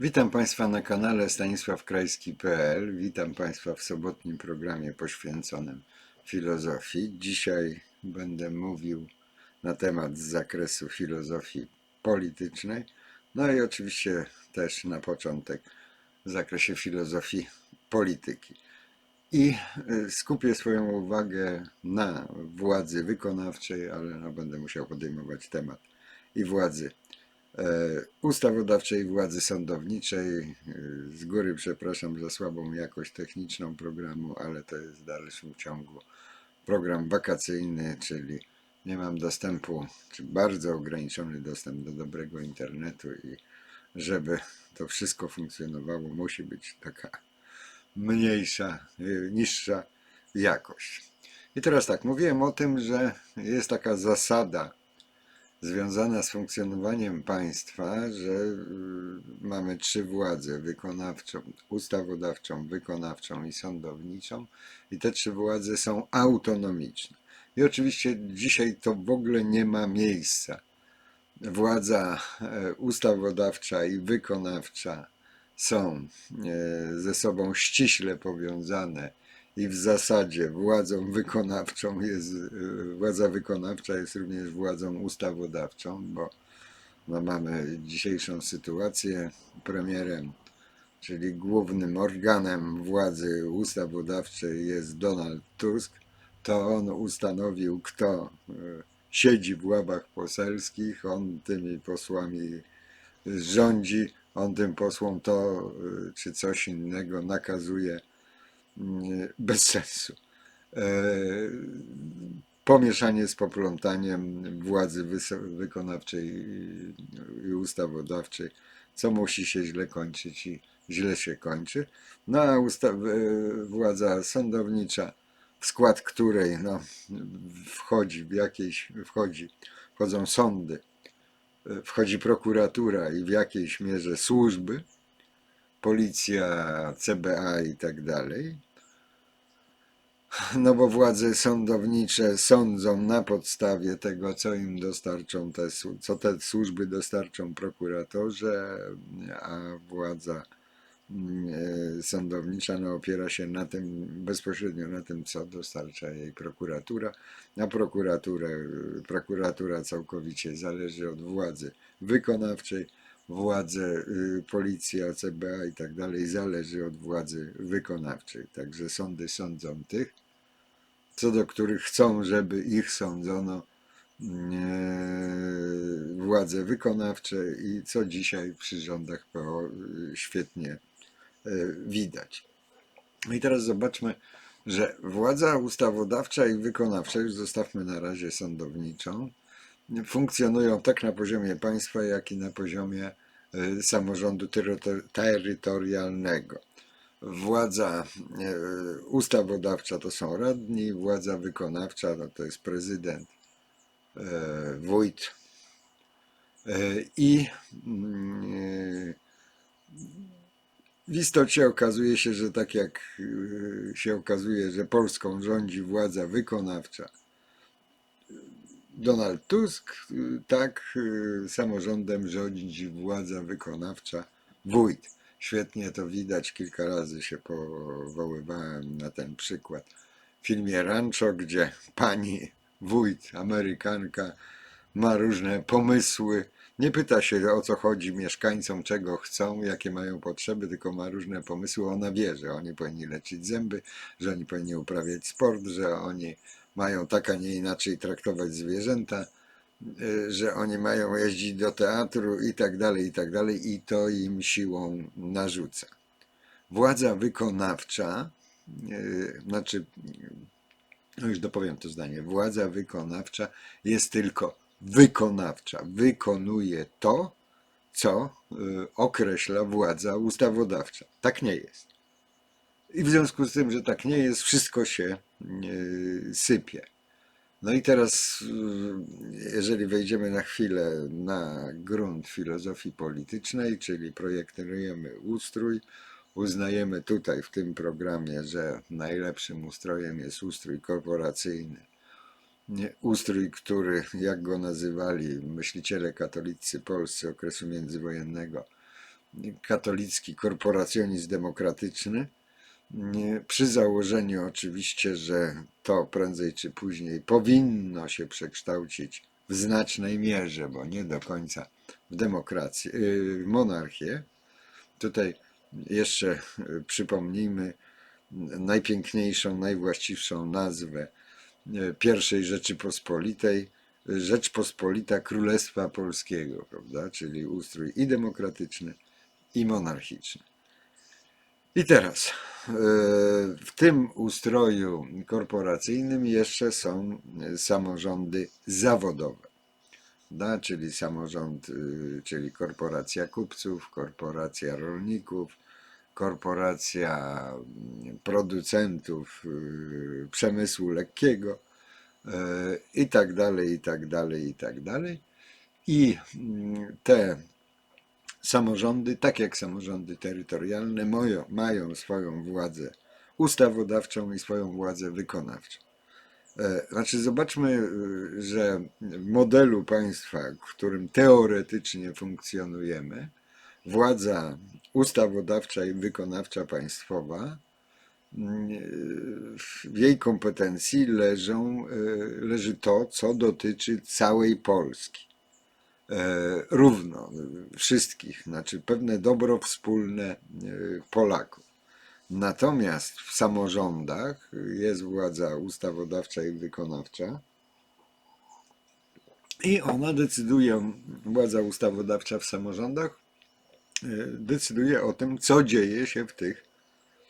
Witam Państwa na kanale stanisławkrajski.pl. Witam Państwa w sobotnim programie poświęconym filozofii. Dzisiaj będę mówił na temat z zakresu filozofii politycznej, no i oczywiście też na początek w zakresie filozofii polityki. I y, skupię swoją uwagę na władzy wykonawczej, ale no, będę musiał podejmować temat i władzy ustawodawczej, władzy sądowniczej. E, Z góry przepraszam za słabą jakość techniczną programu, ale to jest w dalszym ciągu program wakacyjny, czyli nie mam dostępu, czy bardzo ograniczony dostęp do dobrego internetu i żeby to wszystko funkcjonowało, musi być taka mniejsza, y, niższa jakość. I teraz tak, mówiłem o tym, że jest taka zasada związana z funkcjonowaniem państwa, że y, mamy trzy władze: wykonawczą, ustawodawczą, wykonawczą i sądowniczą, i te trzy władze są autonomiczne. I oczywiście dzisiaj to w ogóle nie ma miejsca. Władza e, ustawodawcza i wykonawcza są e, ze sobą ściśle powiązane i w zasadzie władzą wykonawczą jest, e, władza wykonawcza jest również władzą ustawodawczą, bo no mamy dzisiejszą sytuację premierem, czyli głównym organem władzy ustawodawczej jest Donald Tusk, to on ustanowił, kto e, siedzi w ławach poselskich, on tymi posłami rządzi, on tym posłom to y, czy coś innego nakazuje bez sensu. E, Pomieszanie z poplątaniem władzy wykonawczej i- ustawodawczej, co musi się źle kończyć i źle się kończy. No a władza sądownicza, w skład której no, wchodzi w jakieś, wchodzi, wchodzą sądy, wchodzi prokuratura i w jakiejś mierze służby, policja, CBA i tak dalej. No bo władze sądownicze sądzą na podstawie tego, co im dostarczą te, co te służby dostarczą prokuratorze, a władza mm, e, sądownicza no, opiera się na tym, bezpośrednio na tym, co dostarcza jej prokuratura. A prokuraturę, prokuratura całkowicie zależy od władzy wykonawczej, władze, y, policja, CBA i tak dalej zależy od władzy wykonawczej. Także sądy sądzą tych, co do których chcą, żeby ich sądzono e, władze wykonawcze i co dzisiaj przy rządach PO y, świetnie widać. No i teraz zobaczmy, że władza ustawodawcza i wykonawcza, już zostawmy na razie sądowniczą, funkcjonują tak na poziomie państwa, jak i na poziomie e, samorządu terytor- terytorialnego. Władza e, ustawodawcza to są radni, władza wykonawcza no to jest prezydent, e, wójt i w istocie okazuje się, że tak jak y, się okazuje, że Polską rządzi władza wykonawcza, Donald Tusk, tak y, samorządem rządzi władza wykonawcza, wójt. Świetnie to widać, kilka razy się powoływałem na ten przykład. W filmie Rancho, gdzie pani wójt, Amerykanka, ma różne pomysły. Nie pyta się o co chodzi mieszkańcom, czego chcą, jakie mają potrzeby, tylko ma różne pomysły. Ona wie, że oni powinni leczyć zęby, że oni powinni uprawiać sport, że oni mają tak, a nie inaczej traktować zwierzęta, y, że oni mają jeździć do teatru i tak dalej, i tak dalej, i to im siłą narzuca. Władza wykonawcza, y, znaczy, no już dopowiem to zdanie, władza wykonawcza jest tylko wykonawcza, wykonuje to, co y, określa władza ustawodawcza. Tak nie jest. I w związku z tym, że tak nie jest, wszystko się y, sypie. No i teraz, y, jeżeli wejdziemy na chwilę na grunt filozofii politycznej, czyli projektujemy ustrój, uznajemy tutaj w tym programie, że najlepszym ustrojem jest ustrój korporacyjny. Ustrój, który, jak go nazywali myśliciele katolicy polscy okresu międzywojennego, katolicki korporacjonizm demokratyczny, przy założeniu oczywiście, że to prędzej czy później powinno się przekształcić w znacznej mierze, bo nie do końca w demokrację, yy, w monarchię. Tutaj jeszcze yy, przypomnijmy najpiękniejszą, najwłaściwszą nazwę yy, pierwszej Rzeczypospolitej, Rzeczpospolita Królestwa Polskiego, prawda? czyli ustrój i demokratyczny, i monarchiczny. I teraz e, w tym ustroju korporacyjnym jeszcze są samorządy zawodowe, da, czyli samorząd, y, czyli korporacja kupców, korporacja rolników, korporacja mm, producentów przemysłu lekkiego e, i tak dalej, i tak dalej, i tak dalej. I mm, te samorządy, tak jak samorządy terytorialne, mają, swoją władzę ustawodawczą i swoją władzę wykonawczą. E, Znaczy, zobaczmy, y, że w modelu państwa, w którym teoretycznie funkcjonujemy, władza ustawodawcza i wykonawcza państwowa, mm, w jej kompetencji leżą, leży to, co dotyczy całej Polski e, równo e, wszystkich, znaczy pewne dobro wspólne e, Polaków. Natomiast w samorządach jest władza ustawodawcza i wykonawcza i ona decyduje, władza ustawodawcza w samorządach e, decyduje o tym, co dzieje się w tych,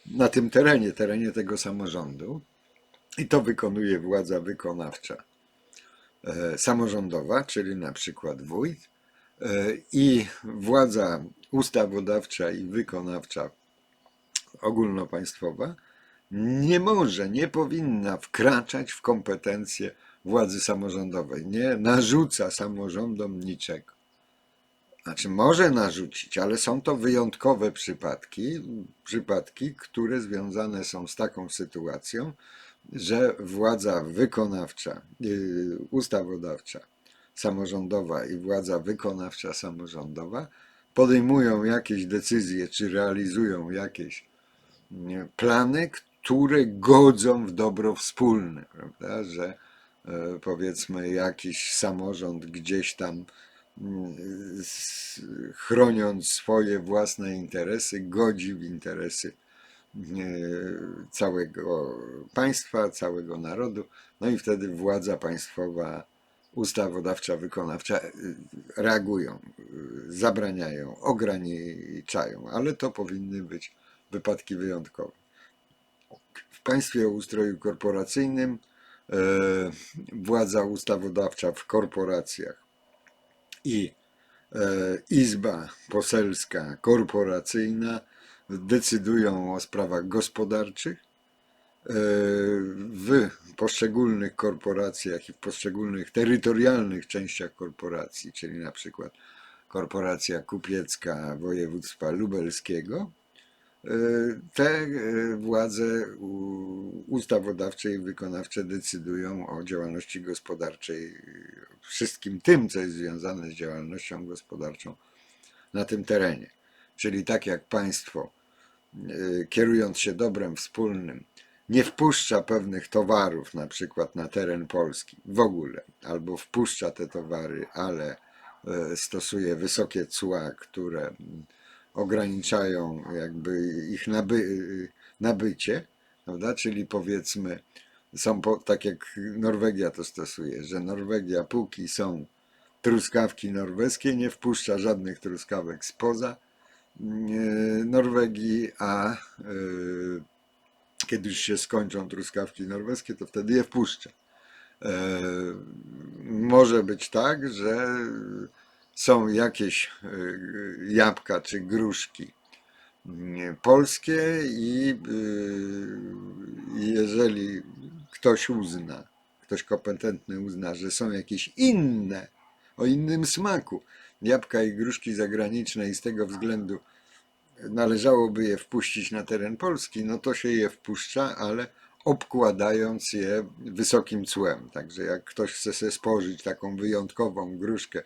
na tym terenie, terenie tego samorządu i to wykonuje władza wykonawcza samorządowa, czyli na przykład wójt, e, i władza ustawodawcza i wykonawcza ogólnopaństwowa nie może, nie powinna wkraczać w kompetencje władzy samorządowej. Nie narzuca samorządom niczego. Znaczy, może narzucić, ale są to wyjątkowe przypadki, przypadki, które związane są z taką sytuacją, że władza wykonawcza, yy, ustawodawcza, samorządowa i władza wykonawcza samorządowa podejmują jakieś decyzje czy realizują jakieś plany, które godzą w dobro wspólne, prawda? Że e, powiedzmy jakiś samorząd gdzieś tam mm, chroniąc swoje własne interesy, godzi w interesy całego państwa, całego narodu, no i wtedy władza państwowa, ustawodawcza, wykonawcza e, reagują, e, zabraniają, ograniczają, ale to powinny być wypadki wyjątkowe. W państwie o ustroju korporacyjnym e, władza ustawodawcza w korporacjach i Izba Poselska Korporacyjna decydują o sprawach gospodarczych. E, W poszczególnych korporacjach i w poszczególnych terytorialnych częściach korporacji, czyli na przykład Korporacja Kupiecka Województwa Lubelskiego, e, te e, władze ustawodawcze i wykonawcze decydują o działalności gospodarczej, wszystkim tym, co jest związane z działalnością gospodarczą na tym terenie. Czyli tak jak państwo, kierując się dobrem wspólnym, nie wpuszcza pewnych towarów, na przykład na teren Polski w ogóle, albo wpuszcza te towary, ale e, stosuje wysokie cła, które ograniczają jakby ich naby, nabycie, prawda? Czyli powiedzmy, są po, tak jak Norwegia to stosuje, że Norwegia póki są truskawki norweskie, nie wpuszcza żadnych truskawek spoza Norwegii, a e, kiedy już się skończą truskawki norweskie, to wtedy je wpuszcza. E, może być tak, że są jakieś e, jabłka czy gruszki polskie i e, jeżeli ktoś uzna, ktoś kompetentny uzna, że są jakieś inne, o innym smaku jabłka i gruszki zagraniczne i z tego względu należałoby je wpuścić na teren Polski, no to się je wpuszcza, ale obkładając je wysokim cłem. Także jak ktoś chce sobie spożyć taką wyjątkową gruszkę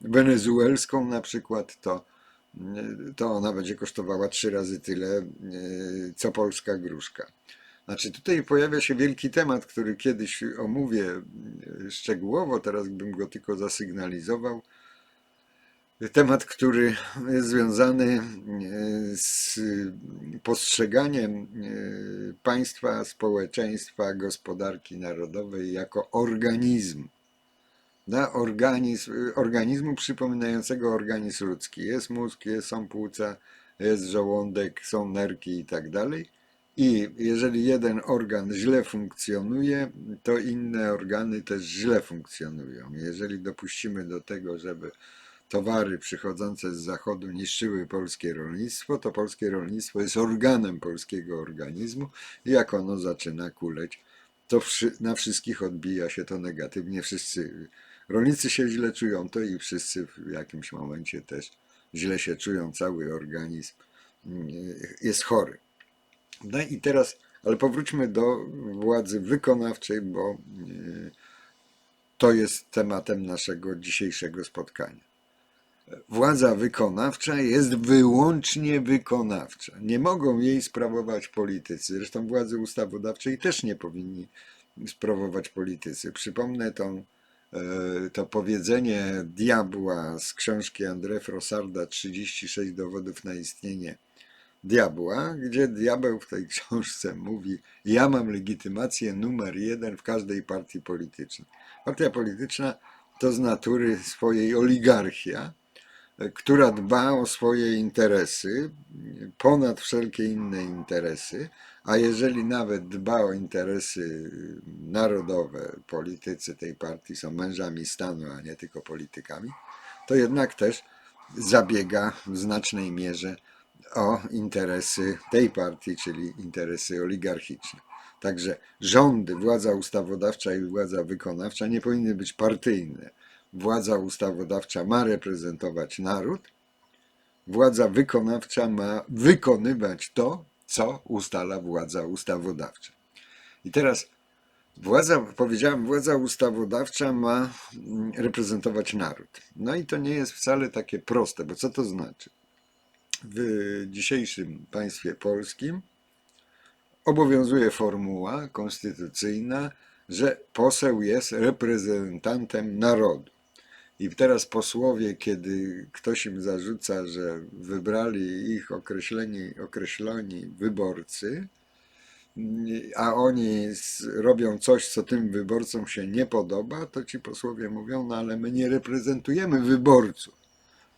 wenezuelską na przykład, to to ona będzie kosztowała trzy razy tyle, co polska gruszka. Znaczy tutaj pojawia się wielki temat, który kiedyś omówię szczegółowo, teraz bym go tylko zasygnalizował. Temat, który jest związany e, z postrzeganiem e, państwa, społeczeństwa, gospodarki narodowej jako organizmu. Na organizm, organizmu przypominającego organizm ludzki. Jest mózg, jest, są płuca, jest żołądek, są nerki i tak dalej. I jeżeli jeden organ źle funkcjonuje, to inne organy też źle funkcjonują. Jeżeli dopuścimy do tego, żeby towary przychodzące z zachodu niszczyły polskie rolnictwo, to polskie rolnictwo jest organem polskiego organizmu i jak ono zaczyna kuleć, to na wszystkich odbija się to negatywnie. Wszyscy rolnicy się źle czują, to i wszyscy w jakimś momencie też źle się czują, cały organizm mm, jest chory. No i teraz, ale powróćmy do władzy wykonawczej, bo yy, to jest tematem naszego dzisiejszego spotkania. Władza wykonawcza jest wyłącznie wykonawcza. Nie mogą jej sprawować politycy. Zresztą władzy ustawodawczej też nie powinni sprawować politycy. Przypomnę tą, e, to powiedzenie diabła z książki André Frossarda 36 dowodów na istnienie diabła, gdzie diabeł w tej książce mówi: Ja mam legitymację numer jeden w każdej partii politycznej. Partia polityczna to z natury swojej oligarchia, która dba o swoje interesy ponad wszelkie inne interesy, a jeżeli nawet dba o interesy narodowe, politycy tej partii są mężami stanu, a nie tylko politykami, to jednak też zabiega w znacznej mierze o interesy tej partii, czyli interesy oligarchiczne. Także rządy, władza ustawodawcza i władza wykonawcza nie powinny być partyjne. Władza ustawodawcza ma reprezentować naród, władza wykonawcza ma wykonywać to, co ustala władza ustawodawcza. I teraz władza, powiedziałem, władza ustawodawcza ma mm, reprezentować naród. No i to nie jest wcale takie proste, bo co to znaczy? w dzisiejszym państwie polskim obowiązuje formuła konstytucyjna, że poseł jest reprezentantem narodu. I teraz posłowie, kiedy ktoś im zarzuca, że wybrali ich określeni, określoni wyborcy, a oni robią coś, co tym wyborcom się nie podoba, to ci posłowie mówią, no ale my nie reprezentujemy wyborców.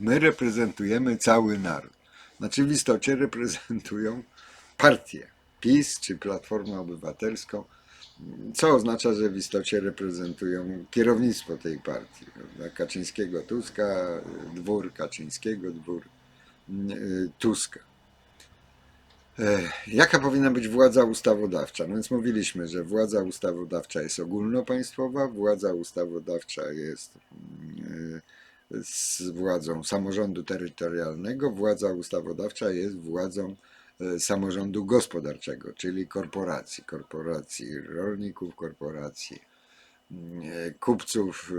My reprezentujemy cały naród. Znaczy w istocie reprezentują partię, PiS czy Platformę Obywatelską, co oznacza, że w istocie reprezentują kierownictwo tej partii. prawda? Kaczyńskiego, Tuska, dwór Kaczyńskiego, dwór y, Tuska. Jaka powinna być władza ustawodawcza? No więc mówiliśmy, że władza ustawodawcza jest ogólnopaństwowa, władza ustawodawcza jest mm, z władzą samorządu terytorialnego, władza ustawodawcza jest władzą samorządu gospodarczego, czyli korporacji, korporacji rolników, korporacji mm, e, kupców,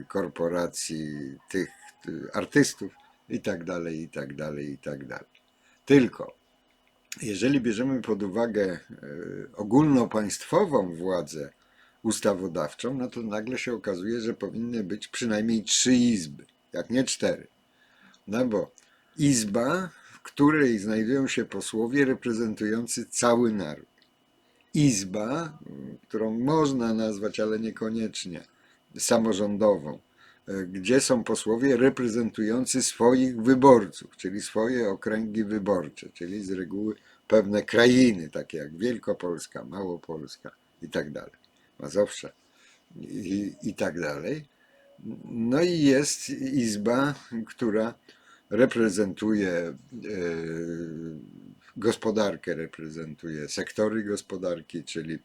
e, korporacji tych e, artystów i tak dalej, i tak dalej, i tak dalej. Tylko jeżeli bierzemy pod uwagę e, ogólnopaństwową władzę ustawodawczą, no to nagle się okazuje, że powinny być przynajmniej trzy izby, jak nie cztery. No bo izba, której znajdują się posłowie reprezentujący cały naród. Izba, którą można nazwać, ale niekoniecznie samorządową, e, gdzie są posłowie reprezentujący swoich wyborców, czyli swoje okręgi wyborcze, czyli z reguły pewne krainy, takie jak Wielkopolska, Małopolska i tak dalej, Mazowsze i, i tak dalej. No i jest izba, która reprezentuje e, gospodarkę, reprezentuje sektory gospodarki, czyli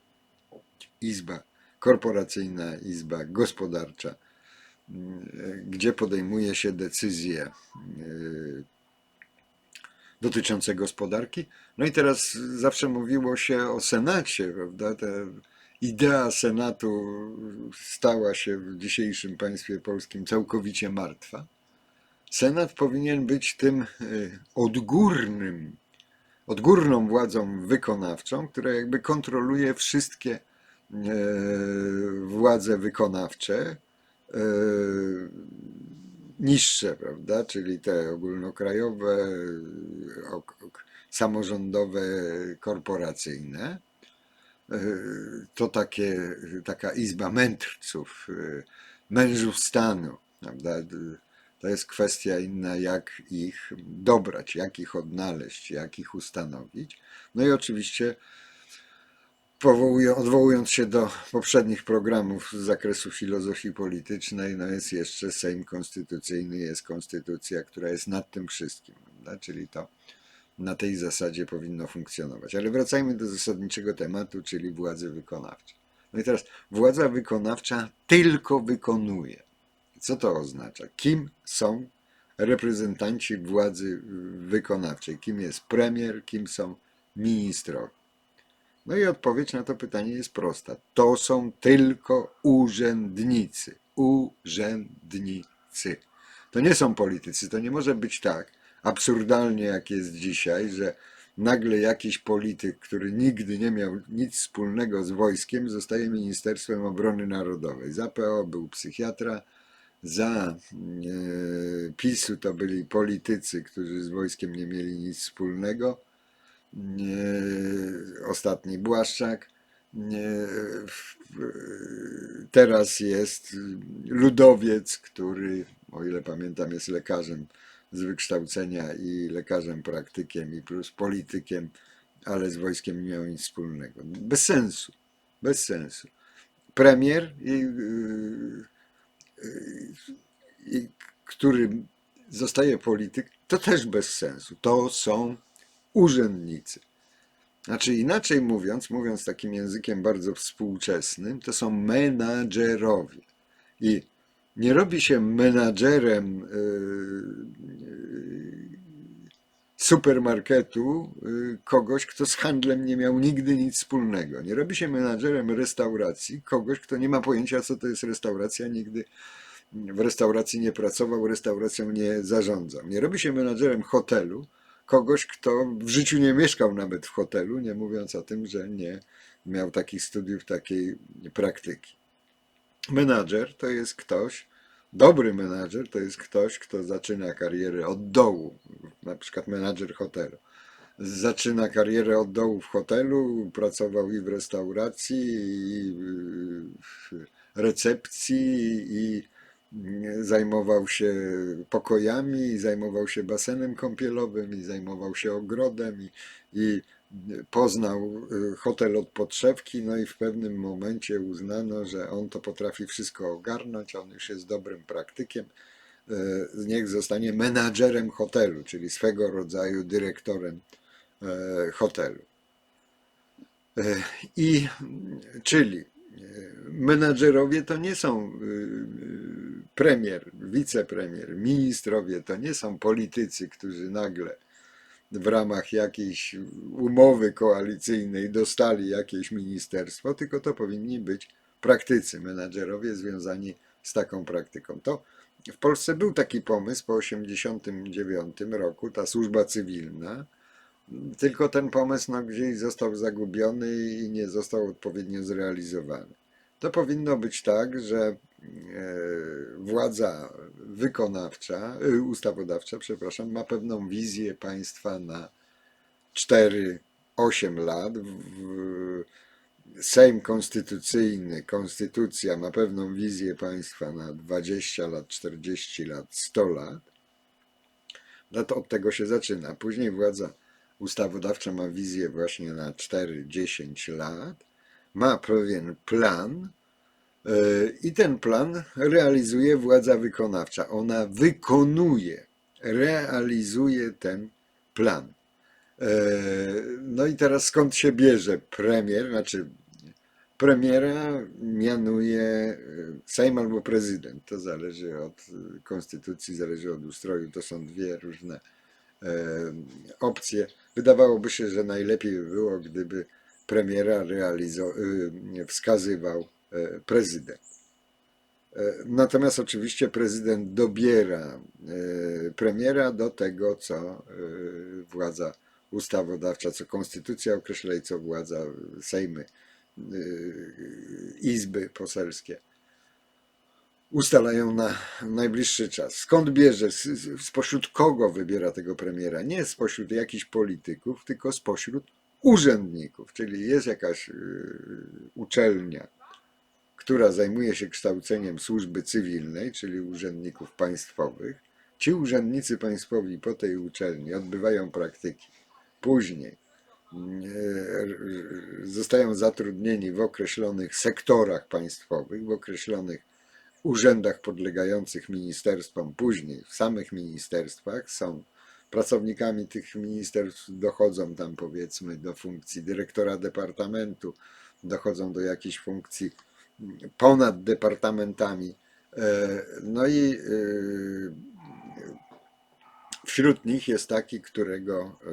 izba korporacyjna, izba gospodarcza, e, gdzie podejmuje się decyzje e, dotyczące gospodarki. No i teraz zawsze mówiło się o Senacie, prawda? Ta idea Senatu stała się w dzisiejszym państwie polskim całkowicie martwa. Senat powinien być tym e, odgórnym, odgórną władzą wykonawczą, która jakby kontroluje wszystkie e, władze wykonawcze, e, niższe, prawda, czyli te ogólnokrajowe, ok- ok- samorządowe, korporacyjne. To takie, taka izba mędrców, mężów stanu, prawda? To jest kwestia inna, jak ich dobrać, jak ich odnaleźć, jak ich ustanowić. No i oczywiście powołują, odwołując się do poprzednich programów z zakresu filozofii politycznej, no jest jeszcze Sejm Konstytucyjny, jest konstytucja, która jest nad tym wszystkim, prawda? czyli to na tej zasadzie powinno funkcjonować. Ale wracajmy do zasadniczego tematu, czyli władzy wykonawczej. No i teraz władza wykonawcza tylko wykonuje. Co to oznacza? Kim są reprezentanci władzy wykonawczej? Kim jest premier, kim są ministrowie? No i odpowiedź na to pytanie jest prosta. To są tylko urzędnicy. Urzędnicy. To nie są politycy. To nie może być tak absurdalnie, jak jest dzisiaj, że nagle jakiś polityk, który nigdy nie miał nic wspólnego z wojskiem, zostaje Ministerstwem Obrony Narodowej. Za PO był psychiatra, za e, PiSu to byli politycy, którzy z wojskiem nie mieli nic wspólnego. E, ostatni Błaszczak. E, Teraz jest ludowiec, który, o ile pamiętam, jest lekarzem z wykształcenia i lekarzem praktykiem i plus politykiem, ale z wojskiem nie miał nic wspólnego. Bez sensu. Bez sensu. Premier, i, który zostaje polityk, to też bez sensu. To są urzędnicy. Znaczy inaczej mówiąc, mówiąc takim językiem bardzo współczesnym, to są menadżerowie. I nie robi się menadżerem y, y, supermarketu y, kogoś, kto z handlem nie miał nigdy nic wspólnego. Nie robi się menadżerem restauracji kogoś, kto nie ma pojęcia, co to jest restauracja, nigdy w restauracji nie pracował, restauracją nie zarządzał. Nie robi się menadżerem hotelu kogoś, kto w życiu nie mieszkał nawet w hotelu, nie mówiąc o tym, że nie miał takich studiów, takiej praktyki. Menadżer to jest ktoś, dobry menadżer to jest ktoś, kto zaczyna karierę od dołu, na przykład menadżer hotelu. Zaczyna karierę od dołu w hotelu, pracował i w restauracji, i w recepcji, i zajmował się pokojami, i zajmował się basenem kąpielowym, i zajmował się ogrodem, i, i poznał y, hotel od podszewki, no i w pewnym momencie uznano, że on to potrafi wszystko ogarnąć, on już jest dobrym praktykiem, y, niech zostanie menadżerem hotelu, czyli swego rodzaju dyrektorem e, hotelu. I czyli menadżerowie to nie są y, y, premier, wicepremier, ministrowie, to nie są politycy, którzy nagle w ramach jakiejś umowy koalicyjnej dostali jakieś ministerstwo, tylko to powinni być praktycy, menadżerowie związani z taką praktyką. To w Polsce był taki pomysł po 1989 roku, ta służba cywilna, tylko ten pomysł no, gdzieś został zagubiony i nie został odpowiednio zrealizowany. To powinno być tak, że władza wykonawcza, e, ustawodawcza, przepraszam, ma pewną wizję państwa na 4-8 lat. Sejm Konstytucyjny, Konstytucja ma pewną wizję państwa na 20 lat, 40 lat, 100 lat. No to od tego się zaczyna. Później władza ustawodawcza ma wizję właśnie na 4-10 lat, ma pewien plan i ten plan realizuje władza wykonawcza. Ona wykonuje, realizuje ten plan. Yy, No i teraz skąd się bierze premier, znaczy premiera mianuje yy, Sejm albo prezydent. To zależy od yy, konstytucji, zależy od ustroju. To są dwie różne e, opcje. Wydawałoby się, że najlepiej by było, gdyby premiera wskazywał e, prezydent. E, Natomiast oczywiście prezydent dobiera e, premiera do tego, co e, władza ustawodawcza, co konstytucja określa i co władza Sejmy, e, izby poselskie ustalają na najbliższy czas. Skąd bierze, spośród kogo wybiera tego premiera? Nie spośród jakichś polityków, tylko spośród urzędników, czyli jest jakaś uczelnia, która zajmuje się kształceniem służby cywilnej, czyli urzędników państwowych. Ci urzędnicy państwowi po tej uczelni odbywają praktyki. Później y, zostają zatrudnieni w określonych sektorach państwowych, w określonych urzędach podlegających ministerstwom, później w samych ministerstwach są pracownikami tych ministerstw, dochodzą tam powiedzmy do funkcji dyrektora departamentu, dochodzą do jakichś funkcji ponad departamentami. E, No i e, wśród nich jest taki, którego e,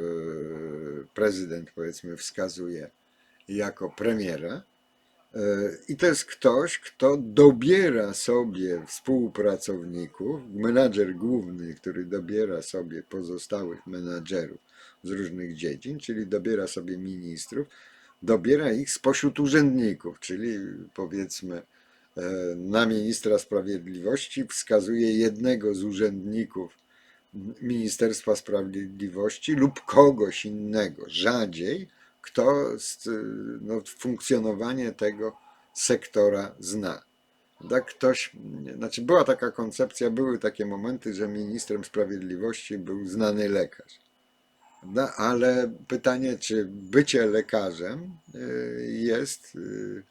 prezydent powiedzmy wskazuje jako premiera. I to jest ktoś, kto dobiera sobie współpracowników, menadżer główny, który dobiera sobie pozostałych menadżerów z różnych dziedzin, czyli dobiera sobie ministrów, dobiera ich spośród urzędników, czyli powiedzmy e, na ministra sprawiedliwości wskazuje jednego z urzędników Ministerstwa Sprawiedliwości lub kogoś innego, rzadziej, kto no, funkcjonowanie tego sektora zna. Tak ktoś, znaczy była taka koncepcja, były takie momenty, że ministrem sprawiedliwości był znany lekarz. Prawda? Ale pytanie, czy bycie lekarzem y, jest, y,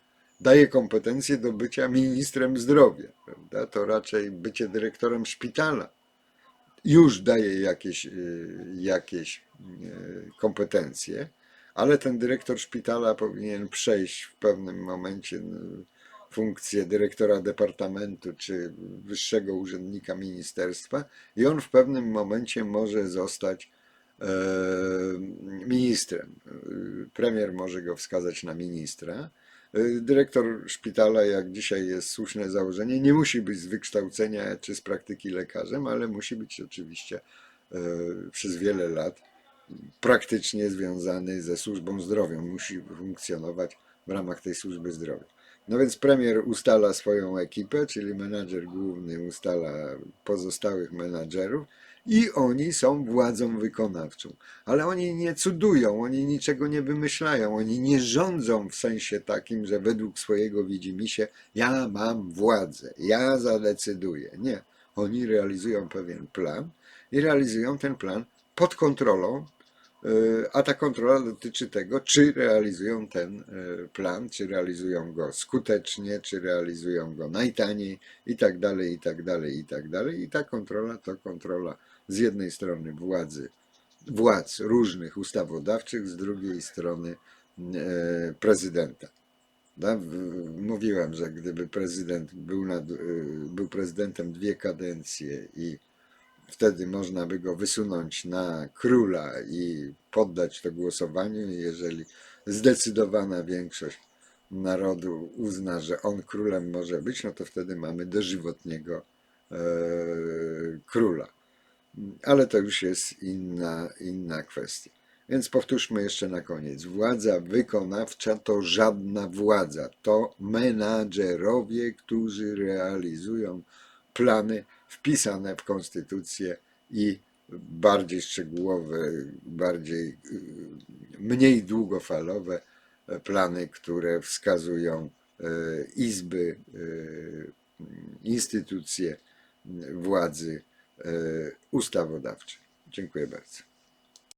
daje kompetencje do bycia ministrem zdrowia. Prawda? To raczej bycie dyrektorem szpitala już daje jakieś, y, jakieś kompetencje, ale ten dyrektor szpitala powinien przejść w pewnym momencie funkcję dyrektora departamentu czy wyższego urzędnika ministerstwa i on w pewnym momencie może zostać ministrem. Y, Premier może go wskazać na ministra. Y, Dyrektor szpitala, jak dzisiaj jest słuszne założenie, nie musi być z wykształcenia czy z praktyki lekarzem, ale musi być oczywiście e, przez wiele lat praktycznie związany ze służbą zdrowia. Musi funkcjonować w ramach tej służby zdrowia. No więc premier ustala swoją ekipę, czyli menadżer główny ustala pozostałych menadżerów i oni są władzą wykonawczą. Ale oni nie cudują, oni niczego nie wymyślają, oni nie rządzą w sensie takim, że według swojego widzimisię ja mam władzę, ja zadecyduję. Nie. Oni realizują pewien plan i realizują ten plan pod kontrolą E, a ta kontrola dotyczy tego, czy realizują ten e, plan, czy realizują go skutecznie, czy realizują go najtaniej i tak dalej, i tak dalej, i tak dalej. I ta kontrola to kontrola z jednej strony władzy, władz różnych ustawodawczych, z drugiej strony e, prezydenta. W- Mówiłem, że gdyby prezydent był, nad, był prezydentem dwie kadencje i wtedy można by go wysunąć na króla i poddać to głosowaniu. Jeżeli zdecydowana większość narodu uzna, że on królem może być, no to wtedy mamy dożywotniego e, króla. Ale to już jest inna, inna kwestia. Więc powtórzmy jeszcze na koniec. Władza wykonawcza to żadna władza. To menadżerowie, którzy realizują plany wpisane w konstytucję i bardziej szczegółowe, bardziej y, mniej długofalowe plany, które wskazują e, izby, e, instytucje władzy e, ustawodawczej. Dziękuję bardzo.